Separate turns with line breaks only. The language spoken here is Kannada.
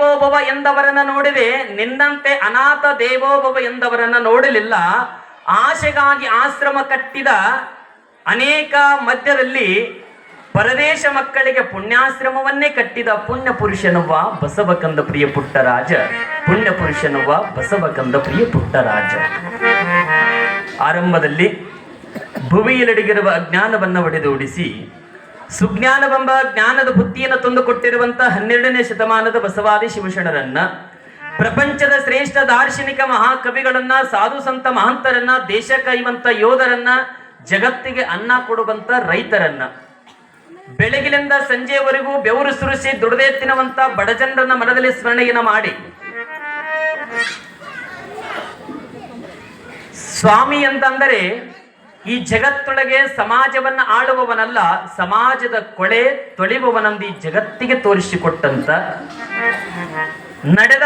ದೇವೋಭವ ಎಂದವರನ್ನ ನೋಡಿದೆ, ನಿನ್ನಂತೆ ಅನಾಥ ದೇವೋಭವ ಎಂದವರನ್ನ ನೋಡಲಿಲ್ಲ. ಆಶೆಗಾಗಿ ಆಶ್ರಮ ಕಟ್ಟಿದ ಅನೇಕ ಮಧ್ಯದಲ್ಲಿ ಪರದೇಶ ಮಕ್ಕಳಿಗೆ ಪುಣ್ಯಾಶ್ರಮವನ್ನೇ ಕಟ್ಟಿದ ಪುಣ್ಯ ಪುರುಷನವ್ವ ಬಸವಕಂದ ಪ್ರಿಯ ಪುಟ್ಟರಾಜ ಪುಣ್ಯ ಪುರುಷನವ್ವ ಬಸವಕಂದ ಪ್ರಿಯ ಪುಟ್ಟರಾಜ ಆರಂಭದಲ್ಲಿ ಭುವಿಯಲಡಿಗಿರುವ ಅಜ್ಞಾನವನ್ನು ಒಡೆದೋಡಿಸಿ ಸುಜ್ಞಾನವೆಂಬ ಜ್ಞಾನದ ಬುದ್ಧಿಯನ್ನು ತಂದುಕೊಟ್ಟಿರುವಂತಹ ಹನ್ನೆರಡನೇ ಶತಮಾನದ ಬಸವಾದಿ ಶಿವಶರಣರನ್ನ, ಪ್ರಪಂಚದ ಶ್ರೇಷ್ಠ ದಾರ್ಶನಿಕ ಮಹಾಕವಿಗಳನ್ನ, ಸಾಧು ಸಂತ ಮಹಂತರನ್ನ ದೇಶ ಕೈವಂತ ಯೋಧರನ್ನ, ಜಗತ್ತಿಗೆ ಅನ್ನ ಕೊಡುವಂತ ರೈತರನ್ನ. ಬೆಳಗಿನಿಂದ ಸಂಜೆಯವರೆಗೂ ಬೆವರು ಸುರಿಸಿ ದುಡದೆ ತಿನ್ನುವಂತ ಬಡಜನರನ್ನ ಮನದಲ್ಲಿ ಸ್ಮರಣೆಯನ್ನ ಮಾಡಿ. ಸ್ವಾಮಿ ಅಂತಂದರೆ ಈ ಜಗತ್ತೊಳಗೆ ಸಮಾಜವನ್ನ ಆಳುವವನಲ್ಲ ಸಮಾಜದ ಕೊಳೆ ತೊಳೆಯುವವನಂದು ಈ ಜಗತ್ತಿಗೆ ತೋರಿಸಿಕೊಟ್ಟಂತ ನಡೆದ